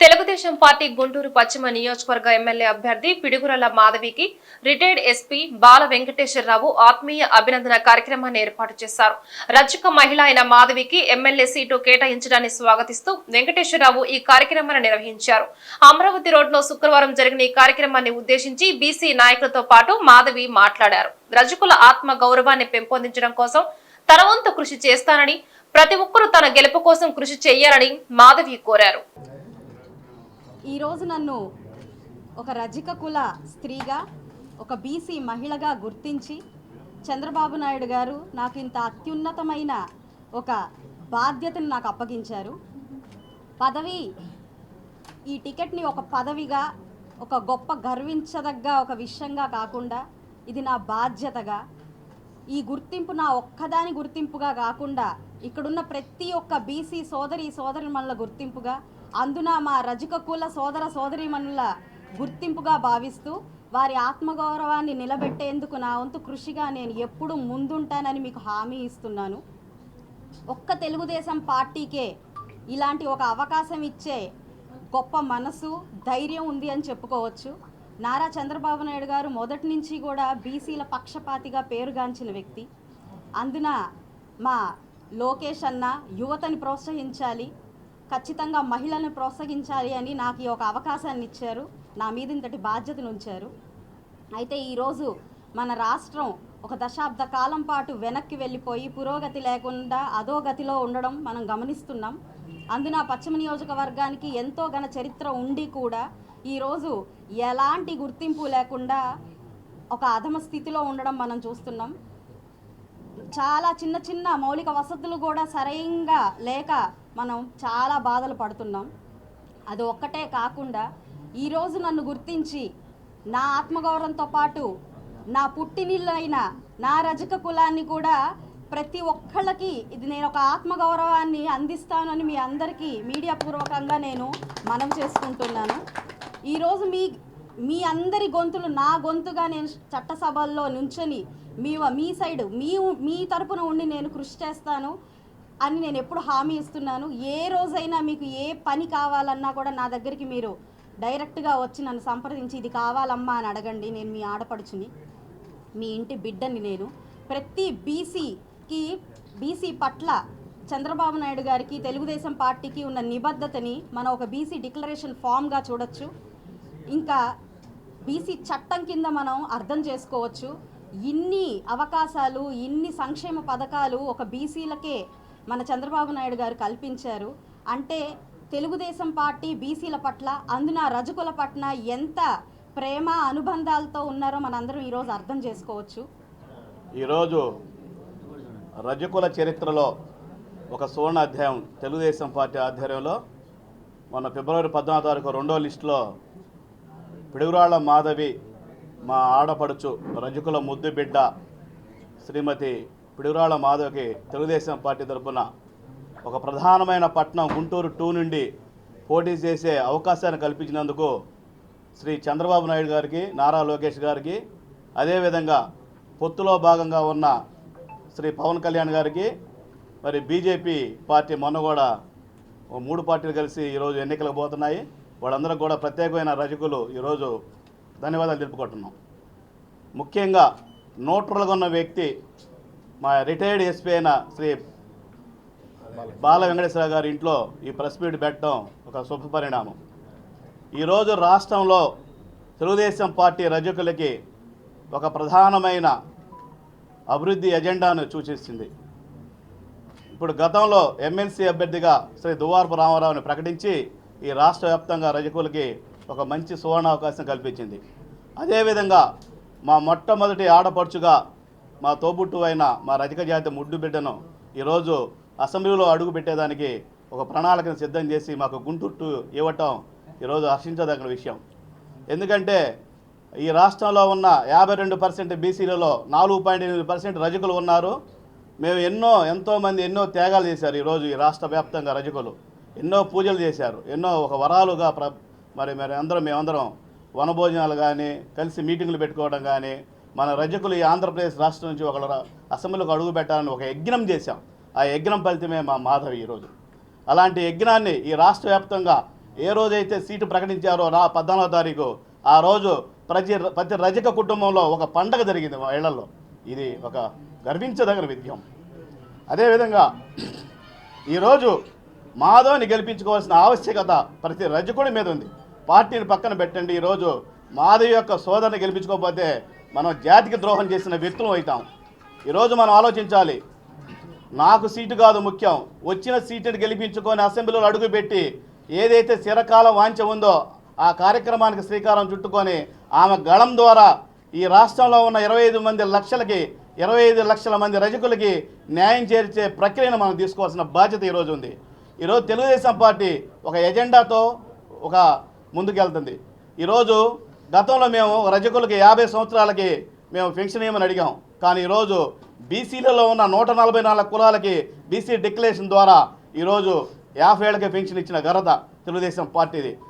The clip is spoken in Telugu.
తెలుగుదేశం పార్టీ గుంటూరు పశ్చిమ నియోజకవర్గ ఎమ్మెల్యే అభ్యర్థి పిడుగురల మాధవికి రిటైర్డ్ ఎస్పీ బాల వెంకటేశ్వరరావు ఆత్మీయ అభినందన కార్యక్రమాన్ని ఏర్పాటు చేశారు. రజక మహిళ అయిన మాధవికి ఎమ్మెల్యే సీటు కేటాయించడాన్ని స్వాగతిస్తూ వెంకటేశ్వరరావు ఈ కార్యక్రమాన్ని నిర్వహించారు. అమరావతి రోడ్లో శుక్రవారం జరిగిన ఈ కార్యక్రమాన్ని ఉద్దేశించి బీసీ నాయకులతో పాటు మాధవి మాట్లాడారు. రజకుల ఆత్మ గౌరవాన్ని పెంపొందించడం కోసం తన వంతు కృషి చేస్తానని ప్రతి ఒక్కరూ తన గెలుపు కోసం కృషి చేయాలని మాధవి కోరారు. ఈరోజు నన్ను ఒక రజిక కుల స్త్రీగా ఒక బీసీ మహిళగా గుర్తించి చంద్రబాబు నాయుడు గారు నాకు ఇంత అత్యున్నతమైన ఒక బాధ్యతను నాకు అప్పగించారు. పదవి ఈ టికెట్ని ఒక పదవిగా ఒక గొప్ప గర్వించదగ్గ ఒక విషయంగా కాకుండా ఇది నా బాధ్యతగా ఈ గుర్తింపు నా ఒక్కదాని గుర్తింపుగా కాకుండా ఇక్కడున్న ప్రతి ఒక్క బీసీ సోదరి సోదరి మనల గుర్తింపుగా అందున మా రజక కుల సోదర సోదరీమణుల గుర్తింపుగా భావిస్తూ వారి ఆత్మగౌరవాన్ని నిలబెట్టేందుకు నా వంతు కృషిగా నేను ఎప్పుడు ముందుంటానని మీకు హామీ ఇస్తున్నాను. ఒక్క తెలుగుదేశం పార్టీకే ఇలాంటి ఒక అవకాశం ఇచ్చే గొప్ప మనసు ధైర్యం ఉంది అని చెప్పుకోవచ్చు. నారా చంద్రబాబు నాయుడు గారు మొదటి నుంచి కూడా బీసీల పక్షపాతిగా పేరుగాంచిన వ్యక్తి. అందున మా లోకేష్ అన్న యువతని ప్రోత్సహించాలి. ఖచ్చితంగా మహిళలను ప్రోత్సహించాలి అని నాకు ఈ ఒక అవకాశాన్ని ఇచ్చారు. నా మీద ఇంతటి బాధ్యతను ఉంచారు. అయితే ఈరోజు మన రాష్ట్రం ఒక దశాబ్ద కాలం పాటు వెనక్కి వెళ్ళిపోయి పురోగతి లేకుండా అధోగతిలో ఉండడం మనం గమనిస్తున్నాం. అందున పశ్చిమ నియోజకవర్గానికి ఎంతో ఘన చరిత్ర ఉండి కూడా ఈరోజు ఎలాంటి గుర్తింపు లేకుండా ఒక అధమ స్థితిలో ఉండడం మనం చూస్తున్నాం. చాలా చిన్న చిన్న మౌలిక వసతులు కూడా సరైనగా లేక మనం చాలా బాధలు పడుతున్నాం. అది ఒక్కటే కాకుండా ఈరోజు నన్ను గుర్తించి నా ఆత్మగౌరవంతో పాటు నా పుట్టినిళ్ళైన నా రజక కులాన్ని కూడా ప్రతి ఒక్కళ్ళకి ఇది నేను ఒక ఆత్మగౌరవాన్ని అందిస్తానని మీ అందరికీ మీడియా పూర్వకంగా నేను మనం చేసుకుంటున్నాను. ఈరోజు మీ మీ అందరి గొంతులు నా గొంతుగా నేను చట్టసభల్లో నుంచొని మీ మీ సైడ్ మీ మీ తరపున ఉండి నేను కృషి చేస్తాను. అని నేను ఎప్పుడు హామీ ఇస్తున్నాను. ఏ రోజైనా మీకు ఏ పని కావాలన్నా కూడా నా దగ్గరికి మీరు డైరెక్ట్గా వచ్చి నన్ను సంప్రదించి ఇది కావాలమ్మా అని అడగండి. నేను మీ ఆడపడుచుని మీ ఇంటి బిడ్డని నేను ప్రతి బీసీకి బీసీ పట్ల చంద్రబాబు నాయుడు గారికి తెలుగుదేశం పార్టీకి ఉన్న నిబద్ధతని మనం ఒక బీసీ డిక్లరేషన్ ఫామ్గా చూడొచ్చు. ఇంకా బీసీ చట్టం కింద మనం అర్థం చేసుకోవచ్చు. ఇన్ని అవకాశాలు ఇన్ని సంక్షేమ పథకాలు ఒక బీసీలకే మన చంద్రబాబు నాయుడు గారు కల్పించారు. అంటే తెలుగుదేశం పార్టీ బీసీల పట్ల అందున రజకుల పట్ల ఎంత ప్రేమ అనుబంధాలతో ఉన్నారో మనందరం ఈరోజు అర్థం చేసుకోవచ్చు. ఈరోజు రజకుల చరిత్రలో ఒక సువర్ణ అధ్యాయం తెలుగుదేశం పార్టీ ఆధ్వర్యంలో మొన్న ఫిబ్రవరి పద్నాలుగు తారీఖు రెండో లిస్టులో పిడుగురాళ్ళ మాధవి మా ఆడపడుచు రజకుల ముద్దు బిడ్డ శ్రీమతి పిడుగురాళ్ళ మాధవకి తెలుగుదేశం పార్టీ తరఫున ఒక ప్రధానమైన పట్టణం గుంటూరు టూ నుండి పోటీ చేసే అవకాశాన్ని కల్పించినందుకు శ్రీ చంద్రబాబు నాయుడు గారికి నారా లోకేష్ గారికి అదేవిధంగా పొత్తులో భాగంగా ఉన్న శ్రీ పవన్ కళ్యాణ్ గారికి మరి బీజేపీ పార్టీ మొన్న కూడా ఓ మూడు పార్టీలు కలిసి ఈరోజు ఎన్నికలకు పోతున్నాయి. వాళ్ళందరూ కూడా ప్రత్యేకమైన రజకులు ఈరోజు ధన్యవాదాలు తెలుపుకుంటున్నాం. ముఖ్యంగా న్యూట్రల్గా ఉన్న వ్యక్తి మా రిటైర్డ్ ఎస్పీ అయిన శ్రీ బాల వెంకటేశ్వర గారి ఇంట్లో ఈ ప్రెస్ మీట్ పెట్టడం ఒక శుభ పరిణామం. ఈరోజు రాష్ట్రంలో తెలుగుదేశం పార్టీ రజకులకి ఒక ప్రధానమైన అభివృద్ధి ఎజెండాను సూచిస్తుంది. ఇప్పుడు గతంలో ఎమ్మెల్సీ అభ్యర్థిగా శ్రీ దువార్పు రామారావుని ప్రకటించి ఈ రాష్ట్ర వ్యాప్తంగా రజకులకి ఒక మంచి సువర్ణ అవకాశం కల్పించింది. అదేవిధంగా మా మొట్టమొదటి ఆడపడుచుగా మా తోబుట్టు అయిన మా రజక జాతి ముడ్డు బిడ్డను ఈరోజు అసెంబ్లీలో అడుగు పెట్టేదానికి ఒక ప్రణాళికను సిద్ధం చేసి మాకు గుంటూరు ఇవ్వటం ఈరోజు హర్షించదగిన విషయం. ఎందుకంటే ఈ రాష్ట్రంలో ఉన్న యాభై రెండు పర్సెంట్ బీసీలలో నాలుగు పాయింట్ ఎనిమిది పర్సెంట్ రజకులు ఉన్నారు. మేము ఎన్నో ఎంతోమంది ఎన్నో త్యాగాలు చేశారు ఈరోజు ఈ రాష్ట్ర వ్యాప్తంగా రజకులు. ఎన్నో పూజలు చేశారు. ఎన్నో ఒక వరాలుగా ప్ర మరి మరి అందరం మేమందరం వనభోజనాలు కానీ కలిసి మీటింగులు పెట్టుకోవడం కానీ మన రజకులు ఈ ఆంధ్రప్రదేశ్ రాష్ట్రం నుంచి ఒకళ్ళ అసెంబ్లీకి అడుగు పెట్టాలని ఒక యజ్ఞం చేశాం. ఆ యజ్ఞం ఫలితమే మా మాధవి ఈరోజు. అలాంటి యజ్ఞాన్ని ఈ రాష్ట్ర వ్యాప్తంగా ఏ రోజైతే సీటు ప్రకటించారో రా పద్నాలుగో తారీఖు ఆ రోజు ప్రతి ప్రతి రజక కుటుంబంలో ఒక పండగ జరిగింది మా ఇళ్ళలో. ఇది ఒక గర్వించదగిన విద్యం. అదేవిధంగా ఈరోజు మాధవ్ని గెలిపించుకోవాల్సిన ఆవశ్యకత ప్రతి రజకుడి మీద ఉంది. పార్టీని పక్కన పెట్టండి. ఈరోజు మాధవ్ యొక్క సోదరుని గెలిపించుకోకపోతే మనం జాతికి ద్రోహం చేసిన వ్యక్తులు అవుతాం. ఈరోజు మనం ఆలోచించాలి నాకు సీటు కాదు ముఖ్యం. వచ్చిన సీటుని గెలిపించుకొని అసెంబ్లీలో అడుగుపెట్టి ఏదైతే చిరకాలం వాంఛ ఉందో ఆ కార్యక్రమానికి శ్రీకారం చుట్టుకొని ఆమె గళం ద్వారా ఈ రాష్ట్రంలో ఉన్న ఇరవై ఐదు మంది లక్షలకి ఇరవై ఐదు లక్షల మంది రజకులకి న్యాయం చేర్చే ప్రక్రియను మనం తీసుకోవాల్సిన బాధ్యత ఈరోజు ఉంది. ఈరోజు తెలుగుదేశం పార్టీ ఒక ఎజెండాతో ఒక ముందుకెళ్తుంది. ఈరోజు గతంలో మేము రజకులకి యాభై సంవత్సరాలకి మేము పెన్షన్ ఏమని అడిగాం. కానీ ఈరోజు బీసీలలో ఉన్న నూట నలభై నాలుగు కులాలకి బీసీ డిక్లరేషన్ ద్వారా ఈరోజు యాభై ఏళ్ళకి పెన్షన్ ఇచ్చిన ఘనత తెలుగుదేశం పార్టీది.